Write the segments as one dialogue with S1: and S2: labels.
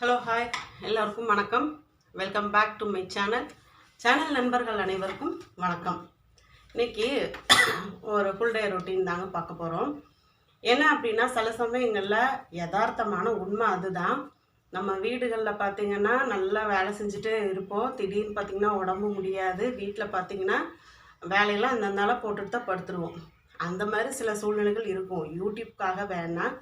S1: Hello hi எல்லோருக்கும் வணக்கம். Welcome back to my channel channel நண்பர்கள் அனைவருக்கும் வணக்கம். இன்னைக்கு ஒரு ஃபுல் டே ரொட்டீன் தாங்க பார்க்க போகிறோம் என்ன அப்படின்னா சில சமயங்களில் யதார்த்தமான உண்மை அதுதான். நம்ம வீடுகளில் பார்த்திங்கன்னா நல்லா வேலை செஞ்சுட்டு இருப்போம். திடீர்னு பார்த்தீங்கன்னா உடம்பு முடியாது. வீட்டில் பார்த்திங்கன்னா வேலையெல்லாம் அந்தந்தால போட்டுட்டு தான் படுத்துருவோம். அந்த மாதிரி சில சூழ்நிலைகள் இருக்கும். யூடியூப்காக வேணாம்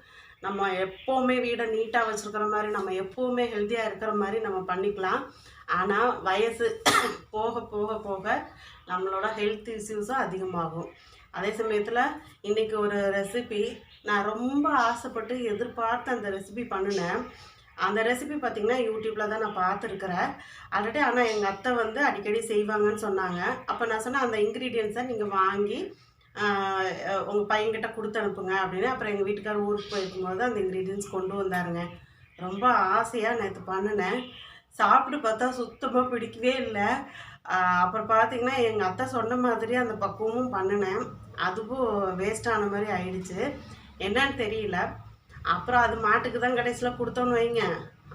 S1: நம்ம எப்போவுமே வீடை நீட்டாக வச்சுருக்கிற மாதிரி நம்ம எப்போவுமே ஹெல்த்தியாக இருக்கிற மாதிரி நம்ம பண்ணிக்கலாம். ஆனால் வயசு போக போக போக நம்மளோட ஹெல்த் இஷ்யூஸும் அதிகமாகும். அதே சமயத்தில் இன்றைக்கி ஒரு ரெசிபி நான் ரொம்ப ஆசைப்பட்டு எதிர்பார்த்து அந்த ரெசிபி பண்ணினேன். அந்த ரெசிபி பார்த்திங்கன்னா யூடியூப்பில் தான் நான் பார்த்துருக்குறேன். ஆல்ரெடி ஆனால் எங்கள் அத்தை வந்து அடிக்கடி செய்வாங்கன்னு சொன்னாங்க. அப்போ நான் சொன்னேன் அந்த இன்க்ரீடியன்ஸை நீங்கள் வாங்கி உங்கள் பையன்கிட்ட கொடுத்து அனுப்புங்க அப்படின்னு. அப்புறம் எங்கள் வீட்டுக்காரர் ஊருக்கு போயிருக்கும்போது அந்த இன்க்ரீடியன்ஸ் கொண்டு வந்தாருங்க. ரொம்ப ஆசையாக நேற்று பண்ணினேன். சாப்பிட்டு பார்த்தா சுத்தமாக பிடிக்கவே இல்லை. அப்புறம் பார்த்தீங்கன்னா எங்கள் அத்தை சொன்ன மாதிரி அந்த பக்குவமும் பண்ணினேன். அதுவும் வேஸ்டான மாதிரி ஆயிடுச்சு. என்னன்னு தெரியல. அப்புறம் அது மாட்டுக்கு தான் கடைசியில் கொடுத்தோன்னு வைங்க.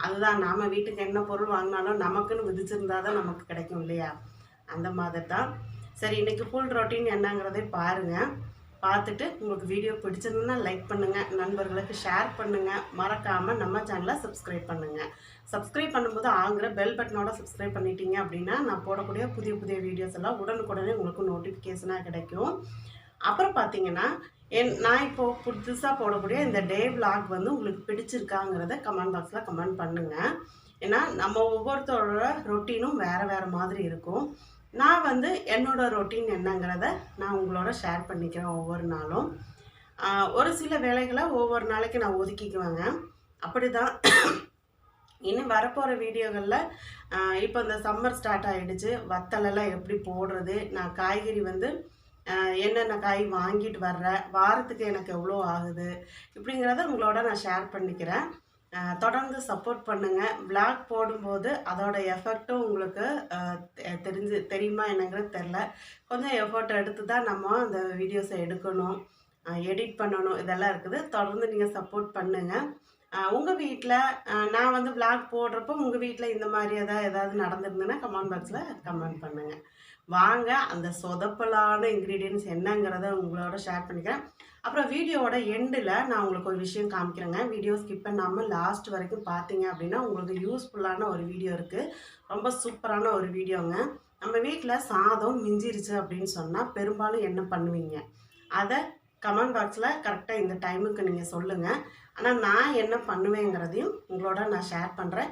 S1: அதுதான் நாம் வீட்டுக்கு என்ன பொருள் வாங்கினாலும் நமக்குன்னு விதிச்சிருந்தா தான் நமக்கு கிடைக்கும் இல்லையா? அந்த மாதிரி தான். சரி இன்றைக்கி ஃபுல் ரொட்டீன் என்னங்கிறதை பாருங்கள் பார்த்துட்டு உங்களுக்கு வீடியோ பிடிச்சிருந்ததுன்னா லைக் பண்ணுங்கள் நண்பர்களுக்கு ஷேர் பண்ணுங்கள் மறக்காமல் நம்ம சேனலை சப்ஸ்கிரைப் பண்ணுங்கள் சப்ஸ்கிரைப் பண்ணும்போது ஆங்கிற பெல் பட்டனோட சப்ஸ்கிரைப் பண்ணிட்டீங்க அப்படின்னா நான் போடக்கூடிய புதிய புதிய வீடியோஸ் எல்லாம் உடனுக்குடனே உங்களுக்கு நோட்டிஃபிகேஷனாக கிடைக்கும். அப்புறம் பார்த்தீங்கன்னா என் நான் இப்போது புதுசாக போடக்கூடிய இந்த டே விளாக் வந்து உங்களுக்கு பிடிச்சிருக்காங்கிறத கமெண்ட் பாக்ஸில் கமெண்ட் பண்ணுங்கள் ஏன்னா நம்ம ஒவ்வொருத்தரோட ரொட்டீனும் வேறு வேறு மாதிரி இருக்கும். நான் வந்து என்னோட ரொட்டீன் என்னங்கிறத நான் உங்களோட ஷேர் பண்ணிக்கிறேன் ஒவ்வொரு நாளும். ஒரு சில வேலைகளை ஒவ்வொரு நாளைக்கு நான் ஒதுக்கிக்குவேங்க. அப்படி தான் இன்னும் வரப்போகிற வீடியோகளில் இப்போ இந்த சம்மர் ஸ்டார்ட் ஆகிடுச்சு வத்தலெல்லாம் எப்படி போடுறது? நான் காய்கறி வந்து என்னென்ன காய் வாங்கிட்டு வர்றேன் வாரத்துக்கு எனக்கு எவ்வளோ ஆகுது? இப்படிங்கிறத உங்களோட நான் ஷேர் பண்ணிக்கிறேன். தொடர்ந்து சப்போர்ட் பண்ணுங்கள் vlog போடும்போது அதோட எஃபெக்ட்டும் உங்களுக்கு தெ- தெரிஞ்சு தெரியுமா என்னங்கிறது தெரில கொஞ்சம் எஃபர்ட் எடுத்து தான் நம்ம அந்த வீடியோஸை எடுக்கணும் எடிட் பண்ணணும் இதெல்லாம் இருக்குது. தொடர்ந்து நீங்கள் சப்போர்ட் பண்ணுங்கள் உங்கள் வீட்டில் நான் வந்து vlog போடுறப்போ உங்கள் வீட்டில் இந்த மாதிரி எதாவது ஏதாவது நடந்திருந்ததுன்னா கமெண்ட் பாக்ஸில் கமெண்ட் பண்ணுங்கள் வாங்க அந்த சொதப்பலான இன்க்ரீடியன்ஸ் என்னங்கிறத உங்களோட ஷேர் பண்ணிக்கிறேன். அப்புறம் வீடியோவோட எண்டில் நான் உங்களுக்கு ஒரு விஷயம் காமிக்கிறேங்க. வீடியோ ஸ்கிப் பண்ணாமல் லாஸ்ட் வரைக்கும் பார்த்தீங்க அப்படின்னா உங்களுக்கு யூஸ்ஃபுல்லான ஒரு வீடியோ இருக்குது ரொம்ப சூப்பரான ஒரு வீடியோங்க. நம்ம வீட்டில் சாதம் மிஞ்சிருச்சு அப்படின்னு சொன்னால் பெரும்பாலும் என்ன பண்ணுவீங்க? அதை கமெண்ட் பாக்ஸில் கரெக்டாக இந்த டைமுக்கு நீங்கள் சொல்லுங்கள் ஆனால் நான் என்ன பண்ணுவேங்கிறதையும் உங்களோட நான் ஷேர் பண்ணுறேன்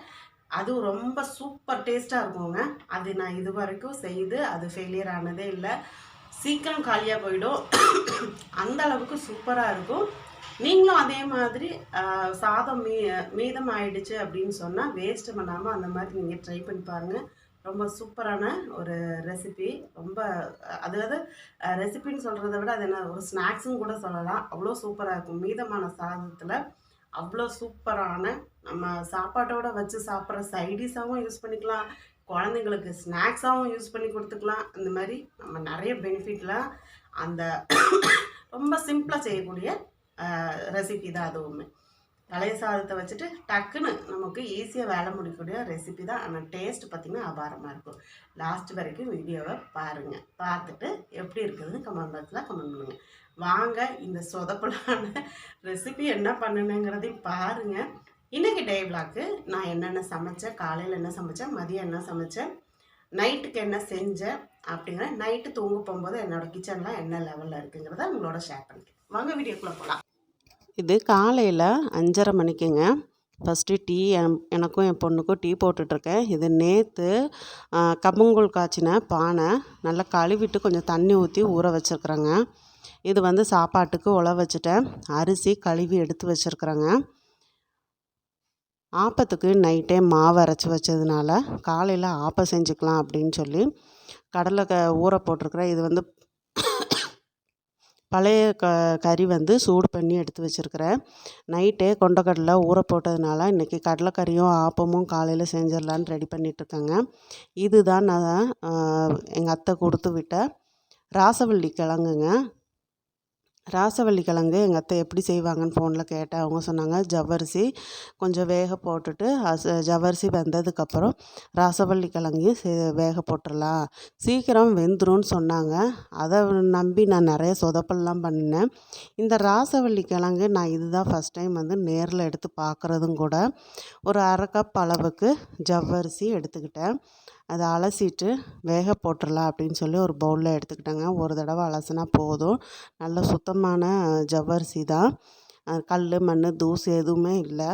S1: அது ரொம்ப சூப்பர் டேஸ்ட்டாக இருக்குங்க. அது நான் இது வரைக்கும் செய்து அது ஃபெயிலியர் ஆனதே இல்லை. சீக்கிரம் காலியாக போயிடும். அந்த அளவுக்கு சூப்பராக இருக்கும். நீங்களும் அதே மாதிரி சாதம் மீ மீதம் ஆயிடுச்சு அப்படின்னு சொன்னால் வேஸ்ட் பண்ணாமல் அந்த மாதிரி நீங்கள் ட்ரை பண்ணி பாருங்கள் ரொம்ப சூப்பரான ஒரு ரெசிபி ரொம்ப அதாவது ரெசிபின்னு சொல்கிறத விட அது என்ன ஒரு ஸ்நாக்ஸும் கூட சொல்லலாம். அவ்வளோ சூப்பராக இருக்கும். மீதமான சாதத்தில் அவ்வளோ சூப்பரான நம்ம சாப்பாட்டோட வச்சு சாப்பிட்ற சைடிஷாகவும் யூஸ் பண்ணிக்கலாம். குழந்தைங்களுக்கு ஸ்நாக்ஸாகவும் யூஸ் பண்ணி கொடுத்துக்கலாம். அந்த மாதிரி நம்ம நிறைய பெனிஃபிட்லாம் அந்த ரொம்ப சிம்பிளாக செய்யக்கூடிய ரெசிபி தான் அதுவுமே பழைய சாதத்தை வச்சுட்டு டக்குன்னு நமக்கு ஈஸியாக வேலை முடிக்கக்கூடிய ரெசிபி தான். ஆனால் டேஸ்ட் பார்த்திங்கன்னா அபாரமாக இருக்கும். லாஸ்ட் வரைக்கும் வீடியோவை பாருங்கள் பார்த்துட்டு எப்படி இருக்குதுன்னு கமெண்ட் பாக்ஸில் கமெண்ட் பண்ணுங்கள் வாங்க இந்த சொதப்பலான ரெசிபி என்ன பண்ணணுங்கிறதையும் பாருங்கள் இன்றைக்கி டே விளாக்கு நான் என்னென்ன சமைச்சேன் காலையில் என்ன சமைச்சேன் மதியம் என்ன சமைச்சேன் நைட்டுக்கு என்ன செஞ்சேன் அப்படிங்கிற நைட்டு தூங்க போகும்போது என்னோட கிச்சன்லாம் என்ன லெவலில் இருக்குங்கிறத உங்களோட ஷேர் பண்ணிக்கிறேன். வாங்க வீடியோக்குள்ளே போகலாம் இது காலையில் அஞ்சரை மணிக்குங்க. ஃபஸ்ட்டு டீ என் எனக்கும் என் பொண்ணுக்கும் டீ போட்டுட்ருக்கேன். இது நேற்று கம்பங்கூழ் காய்ச்சின பானை. நல்லா கழுவிட்டு கொஞ்சம் தண்ணி ஊற்றி ஊற வச்சுருக்குறேங்க. இது வந்து சாப்பாட்டுக்கு உழ வச்சுட்டேன். அரிசி கழுவி எடுத்து வச்சுருக்குறேங்க. ஆப்பத்துக்கு நைட்டே மாவு அரைச்சி வச்சதுனால காலையில் ஆப்பம் செஞ்சுக்கலாம் அப்படின்னு சொல்லி கடலை க ஊற போட்டிருக்கிறேன் இது வந்து பழைய க கறி வந்து சூடு பண்ணி எடுத்து வச்சுருக்கிறேன் நைட்டே கொண்டக்கடலை ஊற போட்டதுனால இன்றைக்கி கடலைக்கறியும் ஆப்பமும் காலையில் செஞ்சிடலான்னு ரெடி பண்ணிகிட்ருக்கேங்க இதுதான் நான் எங்கள் அத்தை கொடுத்து விட்ட ராசவள்ளி கிழங்குங்க. ராசவள்ளி கிழங்கு எங்கள் அத்தை எப்படி செய்வாங்கன்னு ஃபோனில் கேட்டேன். அவங்க சொன்னாங்க ஜவ்வரிசி கொஞ்சம் வேக போட்டுட்டு அச ஜவ்வரிசி வெந்ததுக்கப்புறம் ராசவள்ளி கிழங்கையும் சே வேக போட்டுடலாம் சீக்கிரம் வெந்துரும்னு சொன்னாங்க. அதை நம்பி நான் நிறைய சொதப்பல்லாம் பண்ணினேன். இந்த ராசவள்ளி கிழங்கு நான் இதுதான் ஃபஸ்ட் டைம் வந்து நேரில் எடுத்து பார்க்குறதும் கூட ஒரு அரை கப் அளவுக்கு ஜவ்வரிசி எடுத்துக்கிட்டேன். அதை அலசிட்டு வேக போட்டுடலாம் அப்படின்னு சொல்லி ஒரு பவுலில் எடுத்துக்கிட்டேங்க. ஒரு தடவை அலசினா போதும். நல்ல சுத்தமான ஜவ்வரிசி தான். கல் மண் தூசு எதுவுமே இல்லை.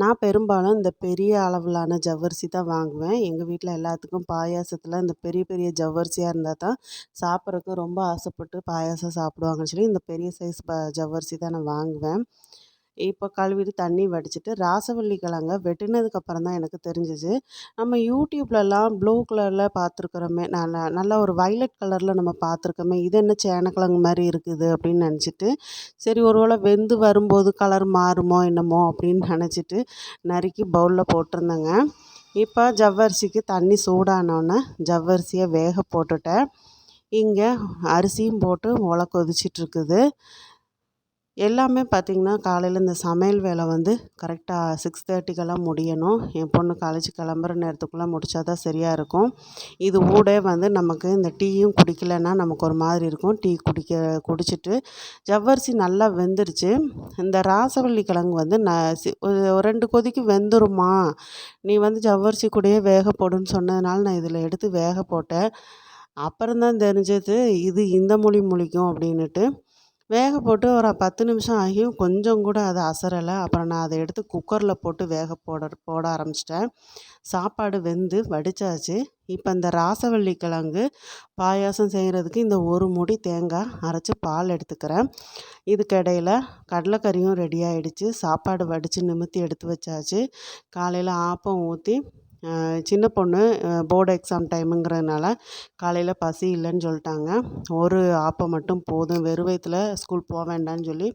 S1: நான் பெரும்பாலும் இந்த பெரிய அளவிலான ஜவ்வரிசி தான் வாங்குவேன். எங்கள் வீட்டில் எல்லாத்துக்கும் பாயாசத்தில் இந்த பெரிய பெரிய ஜவ்வரிசியாக இருந்தால் தான் சாப்பிட்றதுக்கு ரொம்ப ஆசைப்பட்டு பாயாசம் சாப்பிடுவாங்கன்னு சொல்லி இந்த பெரிய சைஸ் ப ஜவ்வரிசி தான் நான் வாங்குவேன். இப்போ கழுவிட்டு தண்ணி வடிச்சிட்டு ராசவள்ளி கிழங்க வெட்டினதுக்கப்புறம் தான் எனக்கு தெரிஞ்சிச்சு. நம்ம யூடியூப்லலாம் ப்ளூ கலரில் பார்த்துருக்குறோமே நல்லா நல்ல ஒரு வைலட் கலரில் நம்ம பார்த்துருக்கோமே இது என்ன சேனக்கிழங்கு மாதிரி இருக்குது அப்படின்னு நினச்சிட்டு சரி ஒரு வேளை வெந்து வரும்போது கலர் மாறுமோ என்னமோ அப்படின்னு நினச்சிட்டு நறுக்கி பவுலில் போட்டிருந்தேங்க. இப்போ ஜவ்வரிசிக்கு தண்ணி சூடானோன்னே ஜவ்வரிசியை வேக போட்டுட்டேன். இங்கே அரிசியும் போட்டு ஒலை கொதிச்சிட்ருக்குது. எல்லாமே பார்த்திங்கன்னா காலையில் இந்த சமையல் வேலை வந்து கரெக்டாக சிக்ஸ் தேர்ட்டிக்கெல்லாம் முடியணும். என் பொண்ணு காலேஜ் கிளம்புற நேரத்துக்குள்ளே முடித்தா தான் சரியாக இருக்கும். இது ஊடே வந்து நமக்கு இந்த டீயும் குடிக்கலைன்னா நமக்கு ஒரு மாதிரி இருக்கும். டீ குடிக்க குடிச்சிட்டு ஜவ்வரிசி நல்லா வெந்துருச்சு. இந்த ராசவள்ளி கிழங்கு வந்து நான் ஒரு ரெண்டு கொதிக்கு வெந்துருமா? நீ வந்து ஜவ்வரிசி கூடயே வேக போடுன்னு சொன்னதுனால நான் இதில் எடுத்து வேக போட்டேன். அப்புறம் தான் தெரிஞ்சது இது இந்த மொழி முழிக்கும் அப்படின்னுட்டு வேக போட்டு ஒரு பத்து நிமிஷம் ஆகியும் கொஞ்சம் கூட அது அசரலை. அப்புறம் நான் அதை எடுத்து குக்கரில் போட்டு வேக போட போட ஆரம்பிச்சிட்டேன். சாப்பாடு வெந்து வடித்தாச்சு இப்போ இந்த ராசவள்ளி கிழங்கு பாயாசம் செய்கிறதுக்கு இந்த ஒரு முடி தேங்காய் அரைச்சி பால் எடுத்துக்கிறேன். இதுக்கிடையில் கடலைக்கறியும் ரெடி ஆகிடுச்சு சாப்பாடு வடித்து நிமித்தி எடுத்து வச்சாச்சு. காலையில் ஆப்பம் ஊற்றி சின்ன பொண்ணு போர்டு எக்ஸாம் டைமுங்கிறதுனால காலையில் பசி இல்லைன்னு சொல்லிட்டாங்க. ஒரு ஆப்பம் மட்டும் போதும். வெறும் வயிற்றுல ஸ்கூல் போக வேண்டாம்னு சொல்லி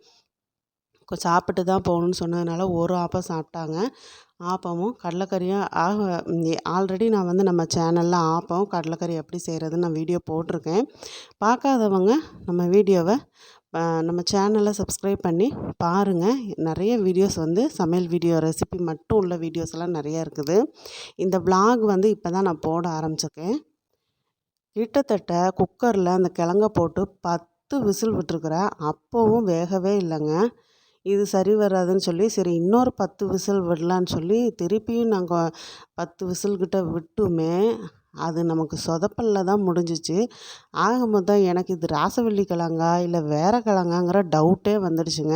S1: சாப்பிட்டு தான் போகணுன்னு சொன்னதுனால ஒரு ஆப்பம் சாப்பிட்டாங்க. ஆப்பமும் கடலைக்கறியும் ஆக ஆல்ரெடி நான் வந்து நம்ம சேனலில் ஆப்பம் கடலைக்கறி எப்படி செய்கிறதுன்னு நான் வீடியோ போட்டிருக்கேன். பார்க்காதவங்க நம்ம வீடியோவை நம்ம சேனலை சப்ஸ்கிரைப் பண்ணி பாருங்கள் நிறைய வீடியோஸ் வந்து சமையல் வீடியோ ரெசிபி மட்டும் உள்ள வீடியோஸ் எல்லாம் நிறையா இருக்குது. இந்த விலாக் வந்து இப்போ தான் நான் போட ஆரம்பிச்சிருக்கேன். கிட்டத்தட்ட குக்கரில் அந்த கிழங்க போட்டு பத்து விசில் விட்டுருக்குறேன். அப்போவும் வேகவே இல்லைங்க. இது சரி வராதுன்னு சொல்லி சரி இன்னொரு பத்து விசில் விடலான்னு சொல்லி திருப்பியும் நாங்கள் பத்து விசில்கிட்ட விட்டுமே அது நமக்கு சொதப்பல்ல தான் முடிஞ்சிச்சு. ஆகும்போது தான் எனக்கு இது ராசவள்ளி கிழங்கா இல்லை வேறு கிழங்காங்கிற டவுட்டே வந்துடுச்சுங்க.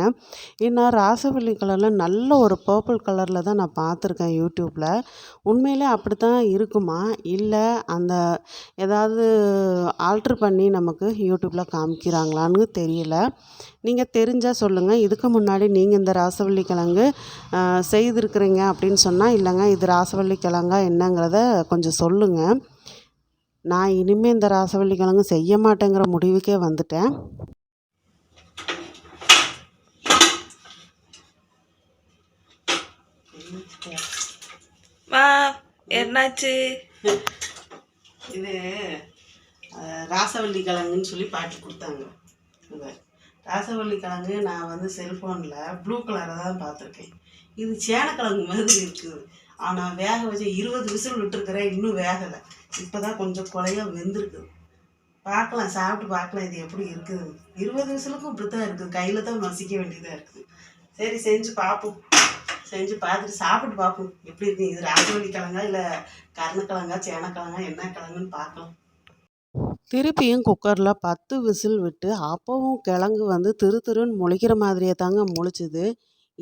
S1: ஏன்னா ராசவள்ளி கலரில் நல்ல ஒரு பர்பிள் கலரில் தான் நான் பார்த்துருக்கேன் யூடியூப்பில் உண்மையிலே அப்படி தான் இருக்குமா? இல்லை அந்த ஏதாவது ஆல்ட்ரு பண்ணி நமக்கு யூடியூப்பில் காமிக்கிறாங்களான்னு தெரியல. நீங்கள் தெரிஞ்சால் சொல்லுங்கள் இதுக்கு முன்னாடி நீங்கள் இந்த ராசவள்ளி கிழங்கு செய்திருக்கிறீங்க அப்படின்னு சொன்னால் இல்லைங்க இது ராசவள்ளி கிழங்கா என்னங்கிறத கொஞ்சம் சொல்லுங்கள் நான் இனிமேல் இந்த ராசவள்ளி கிழங்கு செய்ய மாட்டேங்கிற முடிவுக்கே வந்துட்டேன்.
S2: மா என்னாச்சு?
S1: இது ராசவள்ளி கிழங்குன்னு சொல்லி பாட்டி கொடுத்தாங்க. ராசவள்ளி கிழங்கு நான் வந்து செல்ஃபோனில் ப்ளூ கலரை தான் பார்த்துருக்கேன். இது சேனக்கிழங்கு மாதிரி இருக்குது. ஆனால் வேக வச்சு இருபது விசில் விட்டுருக்குறேன் இன்னும் வேகலை. இப்போ தான் கொஞ்சம் குழைய வெந்திருக்குது பார்க்கலாம் சாப்பிட்டு பார்க்கலாம் இது எப்படி இருக்குது. இருபது விசிலுக்கும் இப்படி தான் இருக்குது கையில் தான் மசிக்க வேண்டியதாக இருக்குது சரி செஞ்சு பார்ப்போம். செஞ்சு பார்த்துட்டு சாப்பிட்டு பார்ப்போம். எப்படி இருக்கு? இது ராஜவள்ளி கிழங்கா இல்லை கருணக்கிழங்கா சேனக்கிழங்கா என்ன கிழங்குன்னு பார்க்கலாம். திருப்பியும் குக்கரில் பத்து விசில் விட்டு அப்போவும் கிழங்கு வந்து திரு திருன்னு முளைக்கிற மாதிரியே தாங்க முளைச்சிது.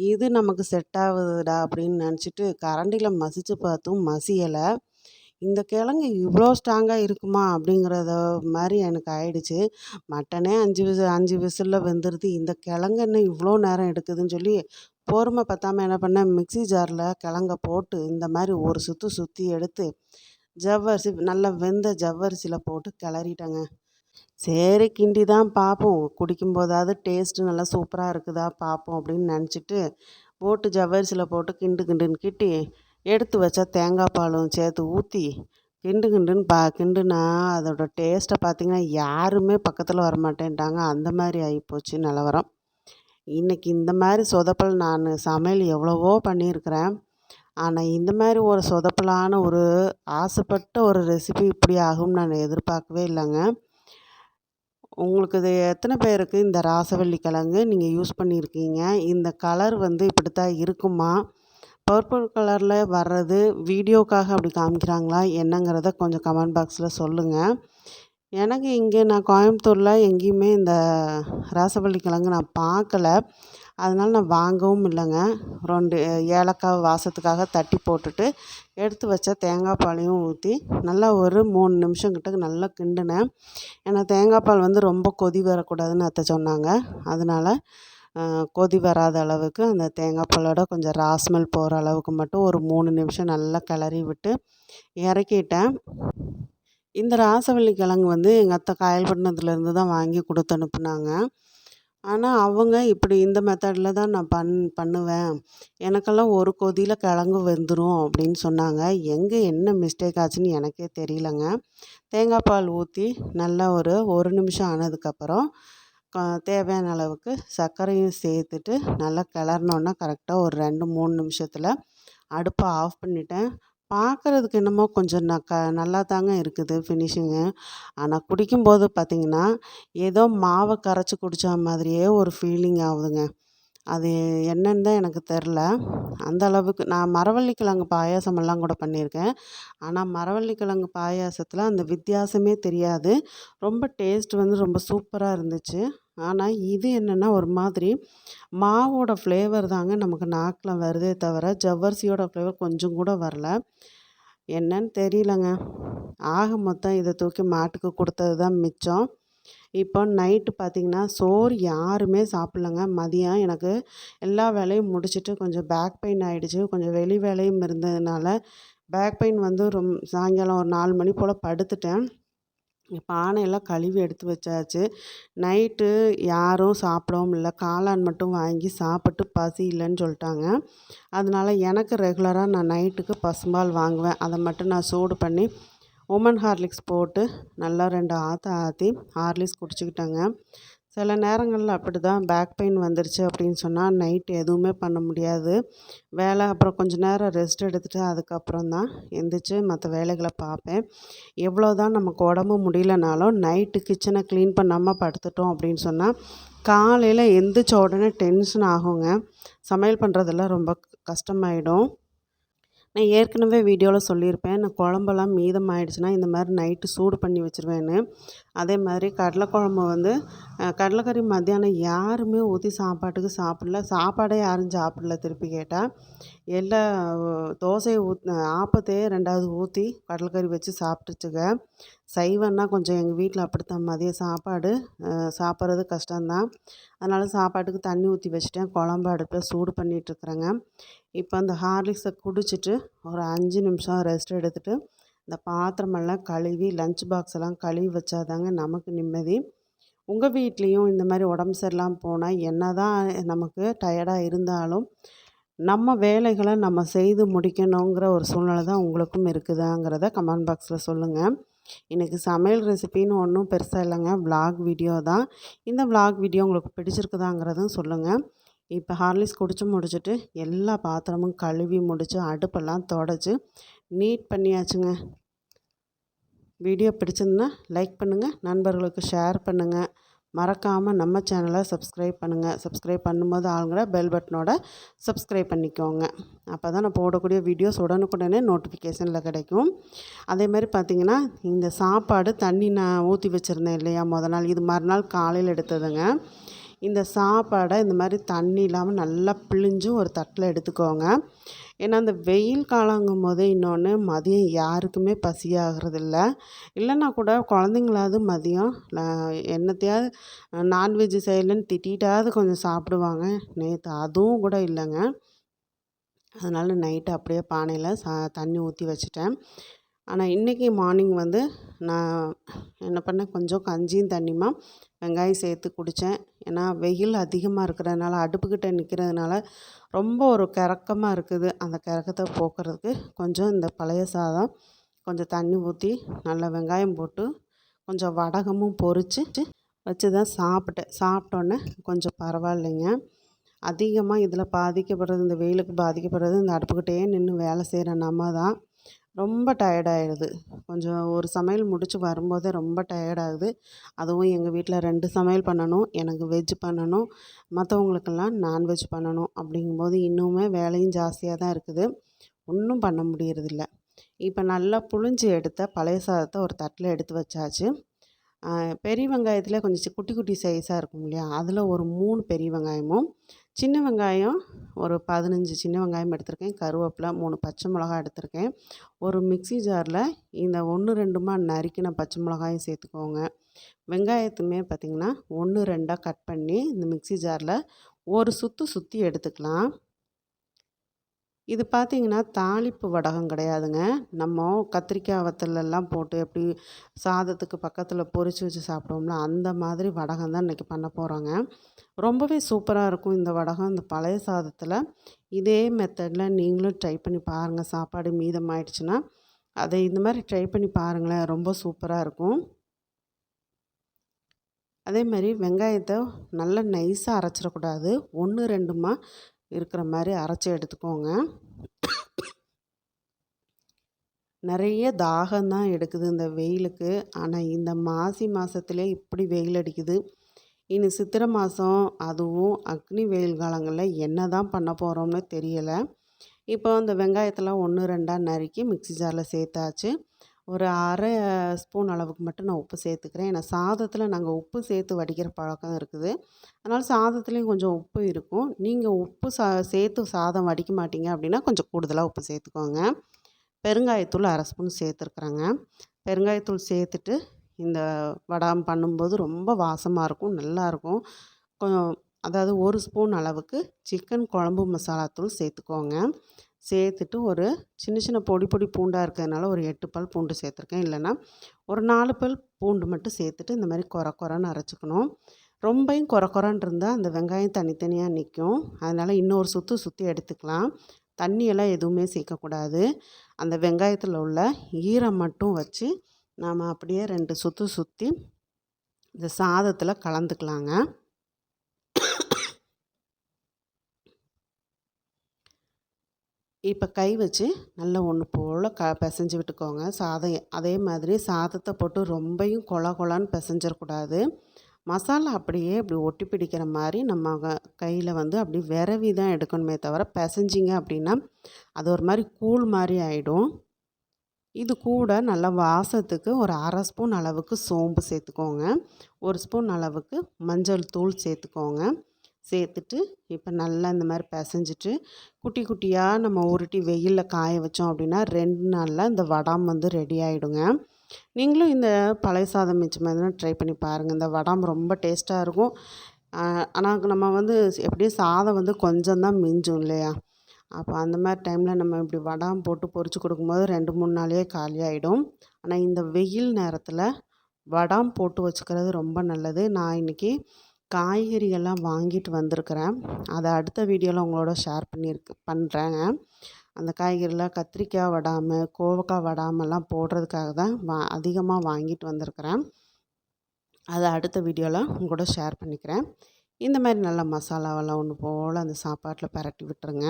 S1: இது நமக்கு செட் ஆகுதுடா அப்படின்னு நினச்சிட்டு கரண்டியில் மசித்து பார்த்தும் மசியலை. இந்த கிழங்கு இவ்வளோ ஸ்ட்ராங்காக இருக்குமா அப்படிங்கிறத மாதிரி எனக்கு ஆயிடுச்சு. மட்டனே அஞ்சு விசு அஞ்சு விசிலில் வெந்துடுது இந்த கிழங்கு என்ன இவ்வளோ நேரம் எடுக்குதுன்னு சொல்லி பொறுமை பற்றாமல் என்ன பண்ணேன் மிக்ஸி ஜாரில் கிழங்க போட்டு இந்த மாதிரி ஒரு சுற்று சுற்றி எடுத்து ஜவ்வரிசி நல்லா வெந்த ஜவ்வரிசியில் போட்டு கிளறிட்டேங்க. சரி கிண்டி தான் பார்ப்போம் குடிக்கும்போதாவது டேஸ்ட்டு நல்லா சூப்பராக இருக்குதா பார்ப்போம் அப்படின்னு நினச்சிட்டு போட்டு ஜவ்வரிசியில் போட்டு கிண்டு கிண்டுன்னு கிட்டி எடுத்து வச்சா தேங்காய் பாலும் சேர்த்து ஊற்றி கிண்டு கிண்டுன்னு பா கிண்டுனா அதோட டேஸ்ட்டை பார்த்திங்கன்னா யாருமே பக்கத்தில் வரமாட்டேன்ட்டாங்க. அந்த மாதிரி ஆகிப்போச்சு நிலவரம். இன்றைக்கி இந்த மாதிரி சொதப்பல் நான் சமையல் எவ்வளவோ பண்ணியிருக்கிறேன். ஆனால் இந்த மாதிரி ஒரு சொதப்பலான ஒரு ஆசைப்பட்ட ஒரு ரெசிபி இப்படி ஆகும்னு நான் எதிர்பார்க்கவே இல்லைங்க. உங்களுக்கு இது எத்தனை பேருக்கு இந்த ராசவள்ளி கிழங்கு நீங்கள் யூஸ் பண்ணியிருக்கீங்க? இந்த கலர் வந்து இப்படி தான் இருக்குமா? பர்பிள் கலரில் வர்றது வீடியோக்காக அப்படி காமிக்கிறாங்களா? என்னங்கிறத கொஞ்சம் கமெண்ட் பாக்ஸில் சொல்லுங்கள் எனக்கு இங்கே நான் கோயம்புத்தூரில் எங்கேயுமே இந்த ராசவள்ளி கிழங்கு நான் பார்க்கல. அதனால் நான் வாங்கவும் இல்லைங்க. ரெண்டு ஏலக்காய் வாசத்துக்காக தட்டி போட்டுட்டு எடுத்து வச்ச தேங்காய் பாலையும் ஊற்றி நல்லா ஒரு மூணு நிமிஷம் கிட்ட நல்லா கிண்டினேன். ஏன்னா தேங்காய் பால் வந்து ரொம்ப கொதி வரக்கூடாதுன்னு அத்தை சொன்னாங்க. அதனால் கொதி வராத அளவுக்கு அந்த தேங்காய் பாலோட கொஞ்சம் ராஸ்மெல் போகிற அளவுக்கு மட்டும் ஒரு மூணு நிமிஷம் நல்லா கிளறி விட்டு இறக்கிட்டேன். இந்த ராசவள்ளி கிழங்கு வந்து எங்கள் அத்தை காயல்பட்டினத்துலேருந்து தான் வாங்கி கொடுத்து அனுப்புனாங்க. ஆனால் அவங்க இப்படி இந்த மெத்தடில் தான் நான் பண் பண்ணுவேன். எனக்கெல்லாம் ஒரு கொதியில் கிழங்கு வெந்துடும் அப்படின்னு சொன்னாங்க. எங்கே என்ன மிஸ்டேக் ஆச்சுன்னு எனக்கே தெரியலங்க. தேங்காய் பால் ஊற்றி நல்லா ஒரு ஒரு நிமிஷம் ஆனதுக்கப்புறம் தேவையான அளவுக்கு சர்க்கரையும் சேர்த்துட்டு நல்லா கிளறினோன்னா கரெக்டாக ஒரு ரெண்டு மூணு நிமிஷத்தில் அடுப்பை ஆஃப் பண்ணிட்டேன். பார்க்குறதுக்கு என்னமோ கொஞ்சம் ந க நல்லா தாங்க இருக்குது ஃபினிஷிங்கு ஆனால் குடிக்கும்போது பார்த்திங்கன்னா ஏதோ மாவை கரைச்சி குடித்தா மாதிரியே ஒரு ஃபீலிங் ஆகுதுங்க. அது என்னன்னு தான் எனக்கு தெரில. அந்த அளவுக்கு நான் மரவள்ளி கிழங்கு பாயாசமெல்லாம் கூட பண்ணியிருக்கேன். ஆனால் மரவள்ளி கிழங்கு பாயாசத்தில் அந்த வித்தியாசமே தெரியாது. ரொம்ப டேஸ்ட் வந்து ரொம்ப சூப்பராக இருந்துச்சு. ஆனால் இது என்னென்னா ஒரு மாதிரி மாவோட ஃப்ளேவர் தாங்க நமக்கு நாக்கில் வருதே தவிர ஜவ்வரிசியோட ஃப்ளேவர் கொஞ்சம் கூட வரல. என்னன்னு தெரியலங்க. ஆக மொத்தம் இதை தூக்கி மாட்டுக்கு கொடுத்தது தான் மிச்சம். இப்போ நைட்டு பார்த்திங்கன்னா சோறு யாருமே சாப்பிட்லங்க. மதியம் எனக்கு எல்லா வேலையும் முடிச்சுட்டு கொஞ்சம் பேக் பெயின் ஆகிடுச்சு கொஞ்சம் வெளி வேலையும் இருந்ததுனால பேக் பெயின் வந்து ரொம் சாயங்காலம் ஒரு நாலு மணி போல் படுத்துட்டேன். பானையெல்லாம் கழுவி எடுத்து வச்சாச்சு. நைட்டு யாரும் சாப்பிடவும் இல்லை. காளான் மட்டும் வாங்கி சாப்பிட்டு பசி இல்லைன்னு சொல்லிட்டாங்க. அதனால் எனக்கு ரெகுலராக நான் நைட்டுக்கு பசும்பால் வாங்குவேன். அதை மட்டும் நான் சூடு பண்ணி உமன் ஹார்லிக்ஸ் போட்டு நல்லா ரெண்டு ஆற்ற ஆற்றி ஹார்லிக்ஸ் குடிச்சிக்கிட்டேங்க. சில நேரங்களில் அப்படி தான் பேக் பெயின் வந்துருச்சு அப்படின்னு சொன்னால் நைட்டு எதுவுமே பண்ண முடியாது. வேலை அப்புறம் கொஞ்ச நேரம் ரெஸ்ட் எடுத்துகிட்டு அதுக்கப்புறம் தான் எந்திரிச்சு மற்ற வேலைகளை பார்ப்பேன். எவ்வளோ தான் நமக்கு உடம்பு முடியலனாலும் நைட்டு கிச்சனை க்ளீன் பண்ணாமல் படுத்துட்டோம் அப்படின்னு சொன்னால் காலையில் எந்திரிச்ச உடனே டென்ஷன் ஆகுங்க. சமையல் பண்ணுறதெல்லாம் ரொம்ப கஷ்டமாயிடும். நான் ஏற்கனவே வீடியோவில் சொல்லியிருப்பேன் நான் குழம்பெல்லாம் மீதம் ஆயிடுச்சுன்னா இந்த மாதிரி நைட்டு சூடு பண்ணி வச்சுருவேன்னு. அதே மாதிரி கடலைக்குழம்பு வந்து கடலைக்கறி மத்தியானம் யாருமே ஊற்றி சாப்பாட்டுக்கு சாப்பிடல. சாப்பாடே யாரும் சாப்பிடல திருப்பி கேட்டால் எல்லா தோசையை ஊத் ஆப்பத்தையே ரெண்டாவது ஊற்றி கடலைக்கறி வச்சு சாப்பிட்டுச்சுங்க. சைவன்னா கொஞ்சம் எங்கள் வீட்டில் அப்படித்தான். மதியம் சாப்பாடு சாப்பிட்றது கஷ்டம்தான். அதனால் சாப்பாட்டுக்கு தண்ணி ஊற்றி வச்சுட்டேன். குழம்பு அடுப்பில் சூடு பண்ணிகிட்ருக்குறேங்க இப்போ அந்த ஹார்லிக்ஸை குடிச்சிட்டு ஒரு அஞ்சு நிமிஷம் ரெஸ்ட் எடுத்துகிட்டு இந்த பாத்திரமெல்லாம் கழுவி லஞ்ச் பாக்ஸ் எல்லாம் கழுவி வச்சாதாங்க நமக்கு நிம்மதி. உங்கள் வீட்லேயும் இந்த மாதிரி உடம்பு சரியில்லாமல் போனால் என்ன தான் நமக்கு டயர்டாக இருந்தாலும் நம்ம வேலைகளை நம்ம செய்து முடிக்கணுங்கிற ஒரு சூழ்நிலை தான் உங்களுக்கும் இருக்குதாங்கிறத கமெண்ட் பாக்ஸில் சொல்லுங்கள் இன்றைக்கி சமையல் ரெசிபின்னு ஒன்றும் பெருசாக இல்லைங்க. விலாக் வீடியோ தான். இந்த விலாக் வீடியோ உங்களுக்கு பிடிச்சிருக்குதாங்கிறதும் சொல்லுங்கள் இப்போ ஹார்லிக்ஸ் குடிச்சு முடிச்சுட்டு எல்லா பாத்திரமும் கழுவி முடித்து அடுப்பெல்லாம் தொடச்சி நீட் பண்ணியாச்சுங்க. வீடியோ பிடிச்சிருந்தா லைக் பண்ணுங்கள் நண்பர்களுக்கு ஷேர் பண்ணுங்கள் மறக்காமல் நம்ம சேனலை சப்ஸ்கிரைப் பண்ணுங்கள் சப்ஸ்கிரைப் பண்ணும்போது ஆளுங்கிற பெல் பட்டனோட சப்ஸ்கிரைப் பண்ணிக்கோங்க. அப்போ தான் நான் போடக்கூடிய வீடியோஸ் உடனுக்குடனே நோட்டிஃபிகேஷனில் கிடைக்கும். அதே மாதிரி பார்த்திங்கன்னா இந்த சாப்பாடு தண்ணி நான் ஊற்றி வச்சுருந்தேன் இல்லையா முத நாள். இது மறுநாள் காலையில் எடுத்ததுங்க. இந்த சாப்பாடை இந்த மாதிரி தண்ணி இல்லாமல் நல்லா பிழிஞ்சும் ஒரு தட்டில் எடுத்துக்கோங்க. ஏன்னா அந்த வெயில் காலங்கும் போது இன்னொன்று மதியம் யாருக்குமே பசியாகிறதில்ல. இல்லைன்னா கூட குழந்தைங்களாவது மதியம் என்னத்தையாவது நான்வெஜ் செய்யலைன்னு திட்டாவது கொஞ்சம் சாப்பிடுவாங்க. நேற்று அதுவும் கூட இல்லைங்க. அதனால் நைட்டு அப்படியே பானையில் சா தண்ணி ஊற்றி வச்சுட்டேன். ஆனால் இன்றைக்கி மார்னிங் வந்து நான் என்ன பண்ணேன்? கொஞ்சம் கஞ்சியும் தண்ணியுமா வெங்காயம் சேர்த்து குடித்தேன் ஏன்னா வெயில் அதிகமாக இருக்கிறதுனால அடுப்புக்கிட்ட நிற்கிறதுனால ரொம்ப ஒரு கிறக்கமாக இருக்குது. அந்த கிறக்கத்தை போக்குறதுக்கு கொஞ்சம் இந்த பழைய சாதம் கொஞ்சம் தண்ணி ஊற்றி நல்லா வெங்காயம் போட்டு கொஞ்சம் வடகமும் பொறிச்சு வச்சு தான் சாப்பிட்டேன். சாப்பிட்டோன்னே கொஞ்சம் பரவாயில்லைங்க. அதிகமாக இதில் பாதிக்கப்படுறது இந்த வெயிலுக்கு பாதிக்கப்படுறது இந்த அடுப்புக்கிட்டே நின்று வேலை செய்கிற நம்ம தான். ரொம்ப டயர்டாயிடுது கொஞ்சம் ஒரு சமையல் முடித்து வரும்போதே ரொம்ப டயர்டாகுது அதுவும் எங்கள் வீட்டில் ரெண்டு சமையல் பண்ணணும் எனக்கு வெஜ் பண்ணணும் மற்றவங்களுக்கெல்லாம் நான்வெஜ் பண்ணணும் அப்படிங்கும்போது இன்னுமே வேலையும் ஜாஸ்தியாக தான் இருக்குது. ஒன்றும் பண்ண முடியறதில்ல. இப்போ நல்லா புழிஞ்சு எடுத்த பழைய சாதத்தை ஒரு தட்டில் எடுத்து வச்சாச்சு. பெரிய வெங்காயத்தில் கொஞ்சம் குட்டி குட்டி சைஸாக இருக்கும் இல்லையா? அதில் ஒரு மூணு பெரிய வெங்காயமும் சின்ன வெங்காயம் ஒரு பதினஞ்சு சின்ன வெங்காயம் எடுத்திருக்கேன் கருவேப்பிலை மூணு பச்சை மிளகா எடுத்திருக்கேன். ஒரு மிக்சி ஜாரில் இந்த ஒன்று ரெண்டுமா நறுக்கின பச்சை மிளகாயும் சேர்த்துக்கோங்க. வெங்காயத்துமே பார்த்திங்கன்னா ஒன்று ரெண்டாக கட் பண்ணி இந்த மிக்சி ஜாரில் ஒரு சுற்று சுற்றி எடுத்துக்கலாம். இது பார்த்திங்கன்னா தாளிப்பு வடகம் கிடையாதுங்க. நம்ம கத்திரிக்காய் வத்தலெல்லாம் போட்டு எப்படி சாதத்துக்கு பக்கத்தில் பொரித்து வச்சு சாப்பிடுவோம்ல அந்த மாதிரி வடகம் தான் இன்றைக்கி பண்ண போகிறோங்க ரொம்பவே சூப்பராக இருக்கும் இந்த வடகம் இந்த பழைய சாதத்தில். இதே மெத்தடில் நீங்களும் ட்ரை பண்ணி பாருங்கள் சாப்பாடு மீதமாயிடுச்சுன்னா. அதை இந்த மாதிரி ட்ரை பண்ணி பாருங்களேன் ரொம்ப சூப்பராக இருக்கும். அதே மாதிரி வெங்காயத்தை நல்லா நைஸாக அரைச்சிடக்கூடாது. ஒன்று ரெண்டுமா இருக்கிற மாதிரி அரைச்சி எடுத்துக்கோங்க. நிறைய தாகம்தான் எடுக்குது இந்த வெயிலுக்கு. ஆனால் இந்த மாசி மாதத்துலே இப்படி வெயில் அடிக்குது. இனி சித்திரை மாதம் அதுவும் அக்னி வெயில் காலங்களில் என்ன தான் பண்ண போகிறோம்னு தெரியலை. இப்போ அந்த வெங்காயத்தெல்லாம் ஒன்று ரெண்டாக நறுக்கி மிக்சி ஜாரில் சேர்த்தாச்சு. ஒரு அரை ஸ்பூன் அளவுக்கு மட்டும் நான் உப்பு சேர்த்துக்கிறேன். ஏன்னா சாதத்தில் நாங்கள் உப்பு சேர்த்து வடிக்கிற பழக்கம் இருக்குது. அதனால் சாதத்துலேயும் கொஞ்சம் உப்பு இருக்கும். நீங்கள் உப்பு சா சேர்த்து சாதம் வடிக்க மாட்டீங்க அப்படின்னா கொஞ்சம் கூடுதலாக உப்பு சேர்த்துக்கோங்க. பெருங்காயத்தூள் அரை ஸ்பூன் சேர்த்துருக்குறேங்க. பெருங்காயத்தூள் சேர்த்துட்டு இந்த வடாம் பண்ணும்போது ரொம்ப வாசமாக இருக்கும் நல்லாயிருக்கும் கொஞ்சம் அதாவது ஒரு ஸ்பூன் அளவுக்கு சிக்கன் குழம்பு மசாலாத்தூள் சேர்த்துக்கோங்க. சேர்த்துட்டு ஒரு சின்ன சின்ன பொடி பொடி பூண்டாக இருக்கிறதுனால ஒரு எட்டு பல் பூண்டு சேர்த்துருக்கேன். இல்லைன்னா ஒரு நாலு பல் பூண்டு மட்டும் சேர்த்துட்டு இந்த மாதிரி குறை குறைன்னு அரைச்சிக்கணும். ரொம்பையும் குறை குறைன்னு இருந்தால் அந்த வெங்காயம் தனித்தனியாக நிற்கும் அதனால் இன்னொரு சுற்று சுற்றி எடுத்துக்கலாம். தண்ணியெல்லாம் எதுவுமே சேர்க்கக்கூடாது. அந்த வெங்காயத்தில் உள்ள ஈரம் மட்டும் வச்சு நாம் அப்படியே ரெண்டு சுற்று சுற்றி இந்த சாதத்தில் கலந்துக்கலாங்க. இப்போ கை வச்சு நல்லா ஒன்று போல் க பிசைஞ்சு விட்டுக்கோங்க. சாதம் அதே மாதிரி சாதத்தை போட்டு ரொம்பையும் கொல கொலான்னு பிசைஞ்சிடக்கூடாது. மசாலா அப்படியே இப்படி ஒட்டி பிடிக்கிற மாதிரி நம்ம கையில் வந்து அப்படி விரவி தான் எடுக்கணுமே தவிர பிசைஞ்சிங்க அப்படின்னா அது ஒரு மாதிரி கூழ் மாதிரி ஆகிடும் இது கூட நல்லா வாசத்துக்கு ஒரு அரை ஸ்பூன் அளவுக்கு சோம்பு சேர்த்துக்கோங்க. ஒரு ஸ்பூன் அளவுக்கு மஞ்சள் தூள் சேர்த்துக்கோங்க. சேர்த்துட்டு இப்போ நல்லா இந்த மாதிரி பிசைஞ்சிட்டு குட்டி குட்டியாக நம்ம உருட்டி வெயிலில் காய வச்சோம் அப்படின்னா ரெண்டு நாளில் இந்த வடாம் வந்து ரெடி ஆகிடுங்க நீங்களும் இந்த பழைய சாதம் மிச்சம் மாதிரி ட்ரை பண்ணி பாருங்கள் இந்த வடாம் ரொம்ப டேஸ்ட்டாக இருக்கும். ஆனால் நம்ம வந்து எப்படியும் சாதம் வந்து கொஞ்சம் தான் மிஞ்சும் இல்லையா? அப்போ அந்த மாதிரி டைமில் நம்ம இப்படி வடாம் போட்டு பொரித்து கொடுக்கும்போது ரெண்டு மூணு நாளே காலியாகிடும் ஆனால் இந்த வெயில் நேரத்தில் வடாம் போட்டு வச்சுக்கிறது ரொம்ப நல்லது. நான் இன்றைக்கி காய்கறிகள்லாம் வாங்கிட்டு வந்திருக்கிறேன். அதை அடுத்த வீடியோவில் உங்களோட ஷேர் பண்ணியிருக்கு பண்ணுறேங்க அந்த காய்கறிலாம் கத்திரிக்காய் வடாமல் கோவக்காய் வடாமல்லாம் போடுறதுக்காக தான் வா அதிகமாக வாங்கிட்டு வந்திருக்கிறேன். அதை அடுத்த வீடியோவில் உங்களோட ஷேர் பண்ணிக்கிறேன். இந்த மாதிரி நல்ல மசாலாவெல்லாம் ஒன்று போல் அந்த சாப்பாட்டில் பரட்டி விட்டுருங்க.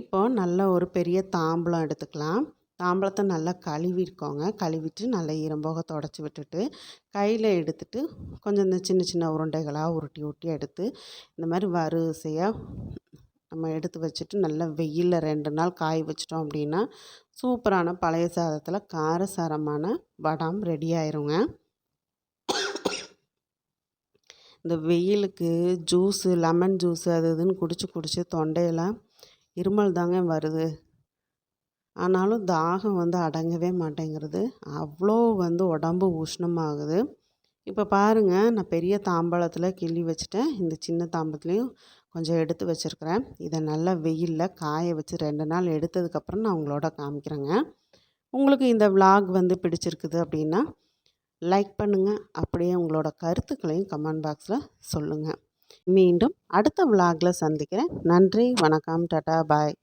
S1: இப்போ நல்ல ஒரு பெரிய தாம்பலம் எடுத்துக்கலாம். தாம்பழத்தை நல்லா கழுவிருக்கோங்க. கழுவிட்டு நல்லா ஈரம்போக தொடச்சி விட்டுட்டு கையில் எடுத்துட்டு கொஞ்சம் இந்த சின்ன சின்ன உருண்டைகளாக உருட்டி உருட்டி எடுத்து இந்த மாதிரி வரிசையாக நம்ம எடுத்து வச்சுட்டு நல்லா வெயிலில் ரெண்டு நாள் காய வச்சிட்டோம் அப்படின்னா சூப்பரான பழைய சாதத்தில் காரசாரமான வடம் ரெடி ஆயிருங்க. இந்த வெயிலுக்கு ஜூஸு லெமன் ஜூஸு அது இதுன்னு குடித்து குடித்து தொண்டையெல்லாம் இருமல் தாங்க வருது. ஆனாலும் தாகம் வந்து அடங்கவே மாட்டேங்கிறது. அவ்வளோ வந்து உடம்பு உஷ்ணமாகுது. இப்போ பாருங்கள் நான் பெரிய தாம்பாளத்தில் கிள்ளி வச்சுட்டேன். இந்த சின்ன தாம்பத்துலேயும் கொஞ்சம் எடுத்து வச்சுருக்கிறேன். இதை நல்லா வெயிலில் காய வச்சு ரெண்டு நாள் எடுத்ததுக்கப்புறம் நான் உங்களோட காமிக்கிறேங்க. உங்களுக்கு இந்த விலாக் வந்து பிடிச்சிருக்குது அப்படின்னா லைக் பண்ணுங்கள் அப்படியே உங்களோட கருத்துக்களையும் கமெண்ட் பாக்ஸில் சொல்லுங்கள் மீண்டும் அடுத்த விலாகில் சந்திக்கிறேன். நன்றி வணக்கம் டாட்டா பாய்.